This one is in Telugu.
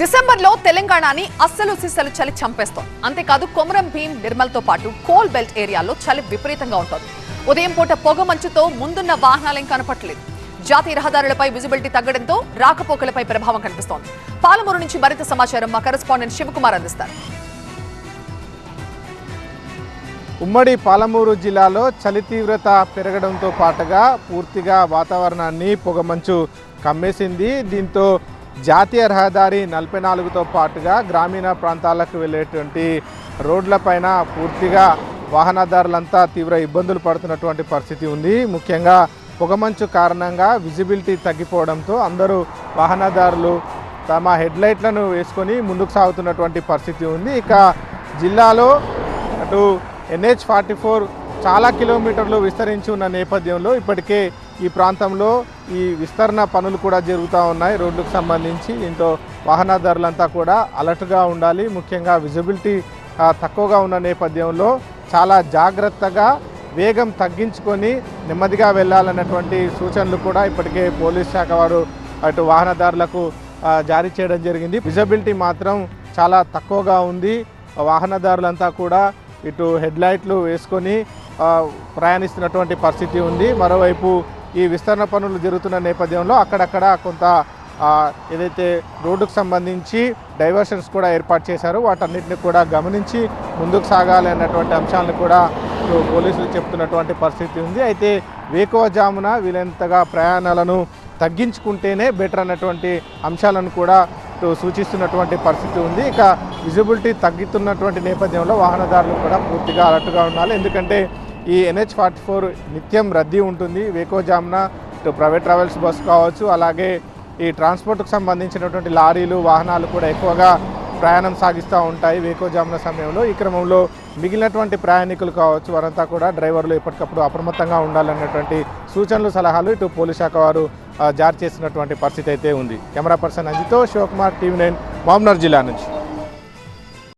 డిసెంబర్లో తెలంగాణని అస్సలు సిస్సలు చలి చంపేస్తోంది. అంతేకాదు కొమరం భీం నిర్మల్తో పాటు కోల్ బెల్ట్ ఏరియాలో చలి విపరీతంగా ఉంటుంది. ఉదయం పూట పొగ మంచుతో ముందున్న వాహనాలేం కనపట్లేదు జాతీయ రహదారులపై విజిబిలిటీ తగ్గడంతో రాకపోకలపై ప్రభావం కనిపిస్తోంది. పాలమూరు నుంచి మరింత సమాచారం మా కరెస్పాండెంట్ శివకుమార్ అందిస్తారు. ఉమ్మడి పాలమూరు జిల్లాలో చలి తీవ్రత పెరగడంతో పాటుగా పూర్తిగా వాతావరణాన్ని పొగమంచు కమ్మేసింది. దీంతో జాతీయ రహదారి నలభై నాలుగుతో పాటుగా గ్రామీణ ప్రాంతాలకు వెళ్ళేటువంటి రోడ్లపైన పూర్తిగా వాహనదారులంతా తీవ్ర ఇబ్బందులు పడుతున్నటువంటి పరిస్థితి ఉంది. ముఖ్యంగా పొగమంచు కారణంగా విజిబిలిటీ తగ్గిపోవడంతో అందరూ వాహనదారులు తమ హెడ్లైట్లను వేసుకొని ముందుకు సాగుతున్నటువంటి పరిస్థితి ఉంది. ఇక జిల్లాలో అటు ఎన్హెచ్ ఫార్టీ ఫోర్ చాలా కిలోమీటర్లు విస్తరించి ఉన్న నేపథ్యంలో ఇప్పటికే ఈ ప్రాంతంలో ఈ విస్తరణ పనులు కూడా జరుగుతూ ఉన్నాయి. రోడ్లకు సంబంధించి దీంతో వాహనదారులంతా కూడా అలర్ట్గా ఉండాలి. ముఖ్యంగా విజిబిలిటీ తక్కువగా ఉన్న నేపథ్యంలో చాలా జాగ్రత్తగా వేగం తగ్గించుకొని నెమ్మదిగా వెళ్ళాలన్నటువంటి సూచనలు కూడా ఇప్పటికే పోలీస్ శాఖ వారు అటు వాహనదారులకు జారీ చేయడం జరిగింది. విజిబిలిటీ మాత్రం చాలా తక్కువగా ఉంది. వాహనదారులంతా కూడా ఇటు హెడ్ లైట్లు వేసుకొని ప్రయాణిస్తున్నటువంటి పరిస్థితి ఉంది. మరోవైపు ఈ విస్తరణ పనులు జరుగుతున్న నేపథ్యంలో అక్కడక్కడ కొంత ఏదైతే రోడ్డుకు సంబంధించి డైవర్షన్స్ కూడా ఏర్పాటు చేశారు. వాటన్నిటిని కూడా గమనించి ముందుకు సాగాలి అన్నటువంటి అంశాలను కూడా పోలీసులు చెప్తున్నటువంటి పరిస్థితి ఉంది. అయితే వేకువజామున వీలైనంతగా ప్రయాణాలను తగ్గించుకుంటేనే బెటర్ అన్నటువంటి అంశాలను కూడా సూచిస్తున్నటువంటి పరిస్థితి ఉంది. ఇక విజిబిలిటీ తగ్గుతున్నటువంటి నేపథ్యంలో వాహనదారులు కూడా పూర్తిగా అలర్ట్గా ఉండాలి. ఎందుకంటే ఈ ఎన్హెచ్ ఫార్టీ ఫోర్ నిత్యం రద్దీ ఉంటుంది. వేకోజామున ఇటు ప్రైవేట్ ట్రావెల్స్ బస్సు కావచ్చు అలాగే ఈ ట్రాన్స్పోర్ట్కు సంబంధించినటువంటి లారీలు వాహనాలు కూడా ఎక్కువగా ప్రయాణం సాగిస్తూ ఉంటాయి వేకోజామున సమయంలో. ఈ క్రమంలో మిగిలినటువంటి ప్రయాణికులు కావచ్చు వారంతా కూడా డ్రైవర్లు ఎప్పటికప్పుడు అప్రమత్తంగా ఉండాలన్నటువంటి సూచనలు సలహాలు ఇటు పోలీస్ శాఖ వారు జారీ చేసినటువంటి పరిస్థితి అయితే ఉంది. కెమెరా పర్సన్ అజితో శివకుమార్ టీవీ నైన్ మామ్నర్ జిల్లా నుంచి.